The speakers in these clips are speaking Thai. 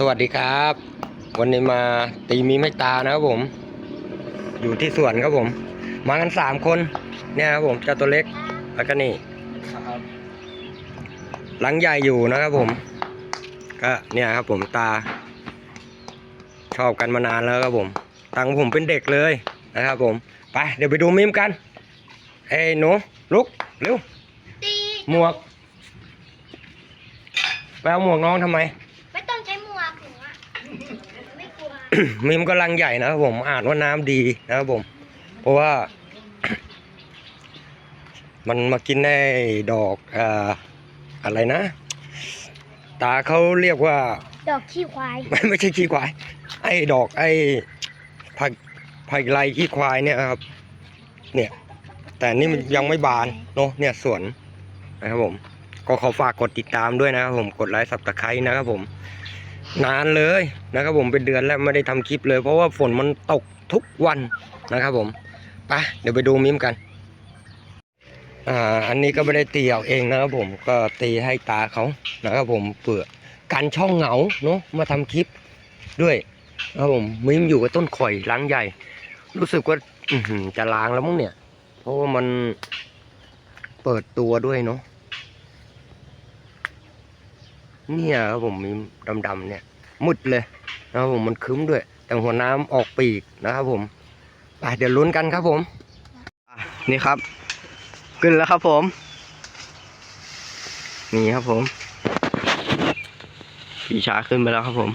สวัสดีครับ วันนี้มาตีมีไม่ตานะครับผม อยู่ที่สวนครับผม มากันสามคนเนี่ยครับผมเจ้าตัวเล็กแล้วก็นี่หลังใหญ่อยู่นะครับผม ก็เนี่ยครับผมตา ชอบกันมานานแล้วครับผม ตั้งผมเป็นเด็กเลยนะครับผมไปเดี๋ยวไปดูมิมกันเอ้ยหนูลุกเร็วตีหมวกไปเอาหมวกน้องทำไม ไม่ต้องใช้หมวกหนูอะ ไม่กลัวมิมก็ลังใหญ่นะครับผมอ่านว่าน้ำดีนะครับผม เพราะว่า มันมากินได้ดอกอ่าอะไรนะ ตาเขาเรียกว่า ดอกขี้ควายไม่ไม่ใช่ขี้ควาย ไอ้ดอกไอ้ผักผักไรขี้ควายเนี่ยครับ เนี่ย แต่นี่มันยังไม่บานเนาะเนี่ยสวนนะครับผม ก็ขอฝากกดติดตามด้วยนะครับผมกดไลค์สับตะไคร้นะครับผม นานเลยนะครับผมเป็นเดือนแล้วไม่ได้ทำคลิปเลย เพราะว่าฝนมันตกทุกวันนะครับผมไปเดี๋ยวไปดูมิมกันอ่าอันนี้ก็ไม่ได้ตีเอาเองนะครับผมก็ตีให้ตาเขานะครับผมเผื่อกันช่องเหงาเนาะมาทำคลิปด้วยนะครับผมมิมอยู่กับต้นข่อยล้างใหญ่ รู้สึกว่าอืจะล้างแล้วมั้งเนี่ย เพราะว่ามันเปิดตัวด้วยเนาะ เนี่ยครับผมมีดำๆเนี่ยมืดเลยนะครับผมมันคึ้มด้วย แต่หัวน้ำออกปีกนะครับผมไปเดี๋ยวลุ้นกันครับผมนี่ครับขึ้นแล้วครับผม นี่ครับผมพี่ชาขึ้นไปแล้วครับผม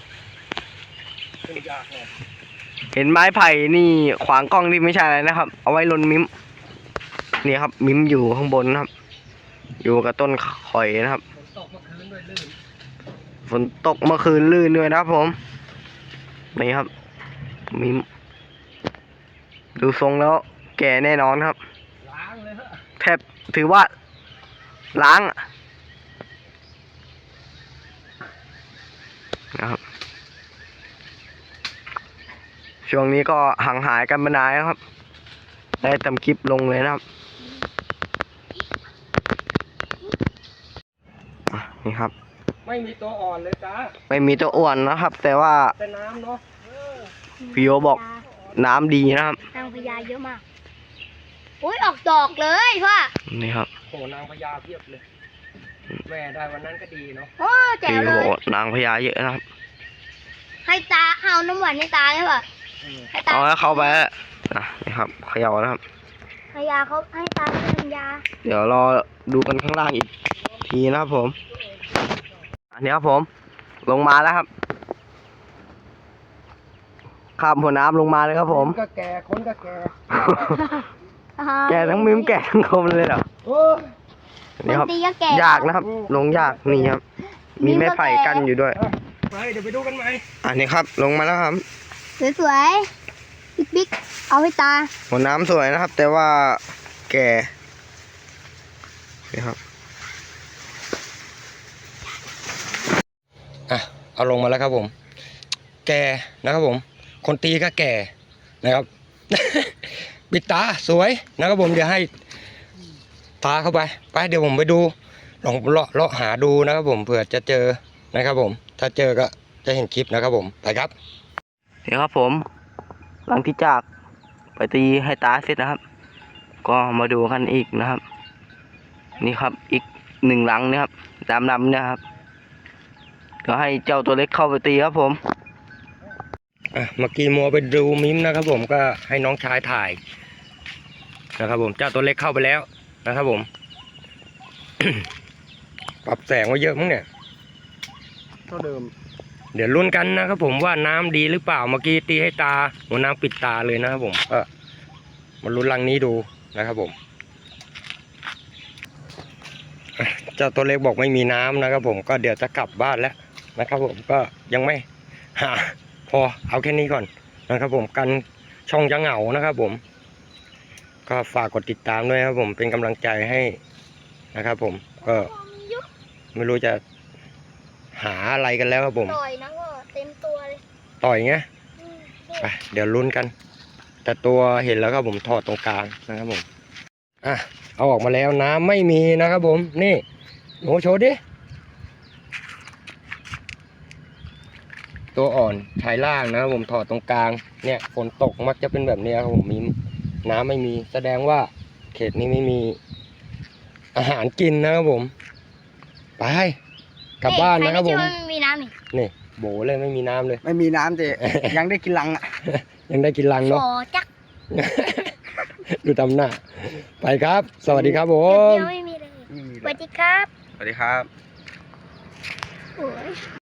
เห็นไม้ไผ่นี่ขวางกล้องนี่ไม่ใช่อะไรนะครับ เอาไว้ลนมิมนี่ครับ มิมอยู่ข้างบนนะครับ อยู่กับต้นข่อยนะครับ ฝนตกเมื่อคืนลื่นด้วยนะครับผม นี่ครับมิมดูทรงแล้วแก่แน่นอนครับ แทบถือว่า ล้างนะครับ ช่วงนี้ก็ห่างหายกันมานานครับ ได้ทำคลิปลงเลยนะครับ นี่ครับ ไม่มีตัวอ่อนเลยจ้าไม่มีตัวอ้วนนะครับ แต่ว่าแต่น้ำเนาะพี่โยบอกน้ำดีนะครับ นางพญาเยอะมากอุ้ยออกดอกเลยพ่อนี่ครับโหนางพญาเพียบเลยแม่ได้วันนั้นก็ดีเนาะโอ้แจ๋พี่วโยเลบอกยว่านางพญาเยอะนะครับ ให้ตาเอาน้ำหวานให้ตาใช่ป่ะอืมให้ตาเอาแล้วเข้าไปแล้วอะนี่ครับเขย่านะครับ พญาเขาให้ตาเป็นยาเดี๋ยวรอดูกันข้างล่างอีกทีนะครับผม อันนี้ครับผม ลงมาแล้วครับข้ามหัวน้ำลงมาเลยครับผม ก็แก่คนก็แก่แก่ทั้งมิมแก่ทั้งคมเลยเหรอโอ้ยอันนี่ครับ ตีก็แก่ยากนะครับ ลงยากนี่ครับ มีไม้ไผ่กั้นอยู่ด้วย ไปเดี๋ยวไปดูกันไหมอันนี้ครับ ลงมาแล้วครับสวยๆบิ๊กบิ๊กเอาให้ตา หัวน้ำสวยนะครับ แต่ว่าแก่นี่ครับ อะเอาลงมาแล้วครับผม แก่นะครับผม คนตีก็แก่นะครับปิดตาสวยนะครับผมเดี๋ยวให้ตาเข้าไปไปเดี๋ยวผมไปดูลองเลาะเลาะหาดูนะครับผมเผื่อจะเจอนะครับผม ถ้าเจอก็จะเห็นคลิปนะครับผมไปครับนี่ครับผม หลังที่จากไปตีให้ตาเสร็จนะครับ ก็มาดูกันอีกนะครับ นี่ครับอีกหนึ่งหลังนะครับดำดำเนี่ยครับ ก็ให้เจ้าตัวเล็กเข้าไปตีครับผมอะเมื่อกี้มัวไปดูมิมนะครับผมก็ให้น้องชายถ่ายนะครับผมเจ้าตัวเล็กเข้าไปแล้วนะครับผม ปรับแสงไว้เยอะมั้งเนี่ยเท่าเดิม เดี๋ยวลุ้นกันนะครับผมว่าน้ำดีหรือเปล่าเมื่อกี้ตีให้ตาหัวน้ำปิดตาเลยนะครับผมก็มาลุ้นรังนี้ดูนะครับผมอะเจ้าตัวเล็กบอกไม่มีน้ำนะครับผมก็เดี๋ยวจะกลับบ้านแล้ว นะครับผมก็ยังไม่หาพอเอาแค่นี้ก่อนนะครับผมกันช่องจะเหงานะครับผม ก็ฝากกดติดตามด้วยนะครับผมเป็นกำลังใจให้นะครับผมก็ไม่รู้จะหาอะไรกันแล้วครับผม ต่อยนะก็เต็มตัวเลย ต่อยไงอืมไปเดี๋ยวลุ้นกัน แต่ตัวเห็นแล้วครับผมถอดตรงกลางนะครับผมอะเอาออกมาแล้วน้ำไม่มีนะครับผม นี่หนูโชว์ดิ ตัวอ่อนชายล่างนะครับผมถอดตรงกลางเนี่ยฝนตกมักจะเป็นแบบนี้ครับผมมีน้ำไม่มี แสดงว่าเขตนี้ไม่มีอาหารกินนะครับผม ไปกลับบ้านนะครับผมใไม่ใช่ว่ามีน้ำนี่นี่โบเลยไม่มีน้ำเลย ไม่มีน้ำแต่ยังได้กินลังอะยังได้กินรังขเนาะอจักดูตำหน้า ไปครับ สวัสดีครับผเดีมยวไม่มีเลยสวัสดีครับสวัสดีครับโอ้ย